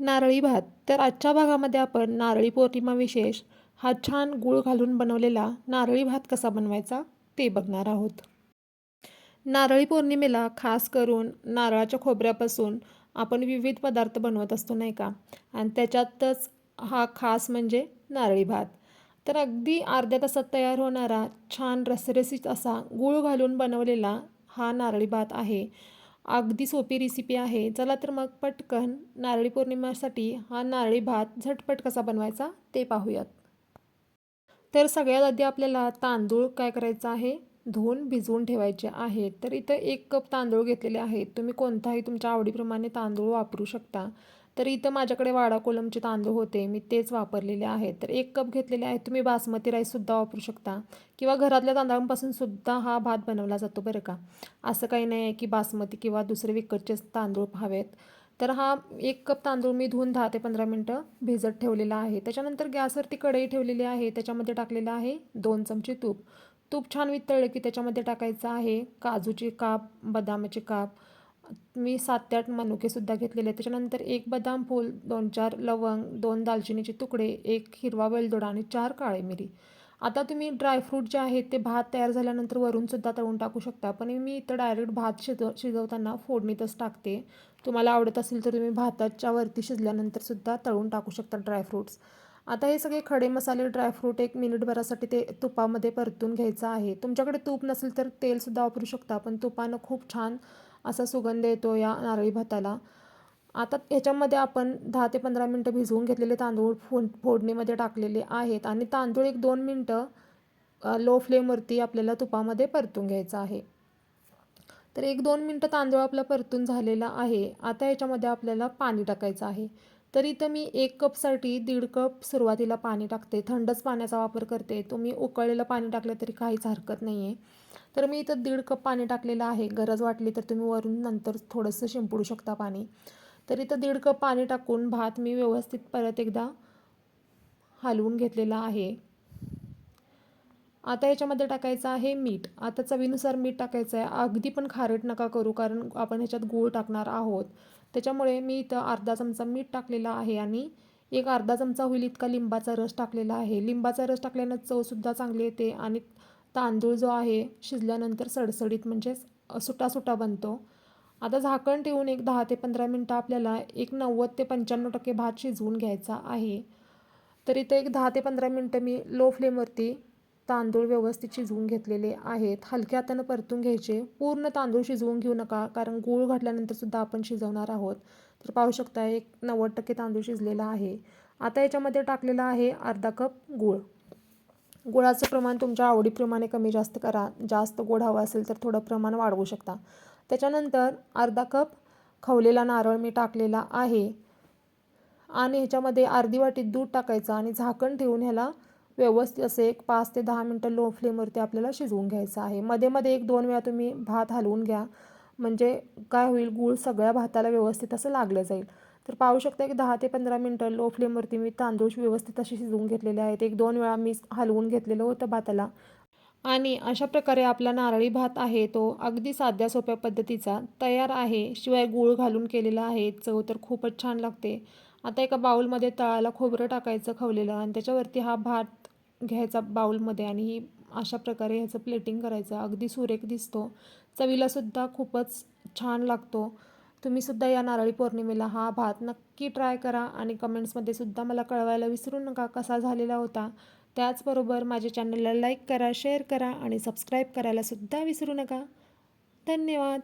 नारळी भात. तर आजच्या भागामध्ये आपण नारळी पौर्णिमा विशेष हा छान गूळ घालून बनवलेला नारळी भात कसा बनवायचा ते बघणार आहोत. नारळी पौर्णिमेला खास करून नारळाच्या खोबऱ्यापासून आपण विविध पदार्थ बनवत असतो नाही का? आणि त्याच्यातच हा खास म्हणजे नारळी भात. तर अगदी अर्ध्या तासात तयार होणारा छान रसरसीत असा गूळ घालून बनवलेला हा नारळी भात आहे. अगदी सोपी रेसिपी आहे. चला तर मग पटकन नारळी पौर्णिमेसाठी हा नारळी भात झटपट कसा बनवायचा ते पाहूयात. तर सगळ्यात आधी आपल्याला तांदूळ काय करायचं आहे? धुवून भिजवून ठेवायचे आहेत तर इथं एक कप तांदूळ घेतलेले आहेत. तुम्ही कोणताही तुमच्या आवडीप्रमाणे तांदूळ वापरू शकता. तर इथं माझ्याकडे वाडा कोलमचे तांदूळ होते मी तेच वापरलेले आहेत. तर एक कप घेतलेले आहेत तुम्ही बासमती राईससुद्धा वापरू शकता. किंवा घरातल्या तांदळांपासून सुद्धा हा भात बनवला जातो बरं का. असं काही नाही आहे की बासमती किंवा दुसरे विकतचे तांदूळ हवेत. तर हा एक कप तांदूळ मी धुवून दहा ते पंधरा मिनटं भिजत ठेवलेला आहे. त्याच्यानंतर गॅसवरती कढई ठेवलेली आहे त्याच्यामध्ये टाकलेलं आहे दोन चमचे तूप. तूप छान वितळलं की त्याच्यामध्ये टाकायचं आहे काजूचे काप बदामाचे काप मी सात ते आठ मनुकेसुद्धा घेतलेले त्याच्यानंतर एक बदाम फूल दोन चार लवंग दोन दालचिनीचे तुकडे एक हिरवा वेलदोडा आणि चार काळे मिरी. आता तुम्ही ड्रायफ्रूट जे आहेत ते भात तयार झाल्यानंतर वरूनसुद्धा तळून टाकू शकता. पण मी इथं डायरेक्ट भात शिजव शिजवताना फोडणीतच टाकते. तुम्हाला आवडत असेल तर तुम्ही भाताच्या वरती शिजल्यानंतरसुद्धा तळून टाकू शकता ड्रायफ्रूट्स आता हे सगळे खडे मसाले ड्रायफ्रूट एक मिनिटभरासाठी ते तुपामध्ये परतून घ्यायचं आहे. तुमच्याकडे तूप नसेल तर तेलसुद्धा वापरू शकता पण तुपानं खूप छान असा सुगंध येतो या नारळी भाताला. आता ह्याच्यामध्ये आपण दहा ते पंधरा मिनटं भिजवून घेतलेले तांदूळ फो फोडणीमध्ये टाकलेले आहेत आणि तांदूळ एक दोन मिनटं लो फ्लेमवरती आपल्याला तुपामध्ये परतून घ्यायचं आहे. तर एक दोन मिनटं तांदूळ आपला परतून झालेला आहे. आता याच्यामध्ये आपल्याला पाणी टाकायचं आहे. तर इथं मी एक कपसाठी दीड कप सुरुवातीला पाणी टाकते. थंडच पाण्याचा वापर करते. तुम्ही उकळलेलं पाणी टाकलं तरी काहीच हरकत नाही आहे तर मी इथं दीड कप पाणी टाकलेलं आहे. गरज वाटली तर तुम्ही वरून नंतर थोडंसं शिंपडू शकता पाणी. तर इथं दीड कप पाणी टाकून भात मी व्यवस्थित परत एकदा हलवून घेतलेला आहे. आता याच्यामध्ये टाकायचं आहे मीठ. आता चवीनुसार मीठ टाकायचं आहे अगदी पण खारट नका करू कारण आपण ह्याच्यात गूळ टाकणार आहोत. त्याच्यामुळे मी इथं अर्धा चमचा मीठ टाकलेला आहे आणि एक अर्धा चमचा होईल इतका लिंबाचा रस टाकलेला आहे. लिंबाचा रस टाकल्यानं चवसुद्धा चांगली येते आणि तांदूळ जो आहे शिजल्यानंतर सडसडीत म्हणजेच सुटा सुटा बनतो. आता झाकण ठेवून एक दहा ते पंधरा मिनटं आपल्याला एक नव्वद ते पंच्याण्णव टक्के भात शिजवून घ्यायचा आहे. तर इथं एक दहा ते पंधरा मिनटं मी लो फ्लेमवरती तांदूळ व्यवस्थित शिजवून घेतलेले आहेत. हलक्या हातानं परतून घ्यायचे. पूर्ण तांदूळ शिजवून घेऊ नका कारण गूळ घातल्यानंतरसुद्धा आपण शिजवणार आहोत. तर पाहू शकता एक नव्वद टक्के तांदूळ शिजलेला आहे. आता याच्यामध्ये टाकलेला आहे अर्धा कप गूळ. गुळाचं प्रमाण तुमच्या आवडीप्रमाणे कमी जास्त करा. जास्त गोड हवं असेल तर थोडं प्रमाण वाढवू शकता. त्याच्यानंतर अर्धा कप खवलेला नारळ मी टाकलेला आहे. आणि ह्याच्यामध्ये अर्धी वाटी दूध टाकायचं आणि झाकण ठेवून ह्याला व्यवस्थित असे एक पाच ते दहा मिनटं लो फ्लेमवरती आपल्याला शिजवून घ्यायचं आहे. मध्ये मध्ये एक दोन वेळा तुम्ही भात हलवून घ्या. म्हणजे काय होईल गूळ सगळ्या भाताला व्यवस्थित असं लागलं जाईल. तर पाहू शकता की दहा ते पंधरा मिनटं लो फ्लेमवरती मी तांदूळ व्यवस्थित असे शिजवून घेतलेले आहेत. एक दोन वेळा मी हलवून घेतलेलं होतं भाताला. आणि अशा प्रकारे आपला नारळी भात आहे तो अगदी साध्या सोप्या पद्धतीचा तयार आहे. शिवाय गूळ घालून केलेला आहे. चव तर खूपच छान लागते. आता एका बाऊलमध्ये तळाला खोबरं टाकायचं खवलेलं आणि त्याच्यावरती हा भात घ्यायचा बाऊलमध्ये आणि ही अशा प्रकारे ह्याचं प्लेटिंग करायचं. अगदी सुरेख दिसतो. चवीलासुद्धा खूपच छान लागतो. तुम्हीसुद्धा या नारळी पौर्णिमेला हा भात नक्की ट्राय करा आणि कमेंट्समध्ये सुद्धा मला कळवायला विसरू नका कसा झालेला होता. त्याचबरोबर माझ्या चॅनलला लाईक करा शेअर करा आणि सबस्क्राईब करायलासुद्धा विसरू नका. धन्यवाद.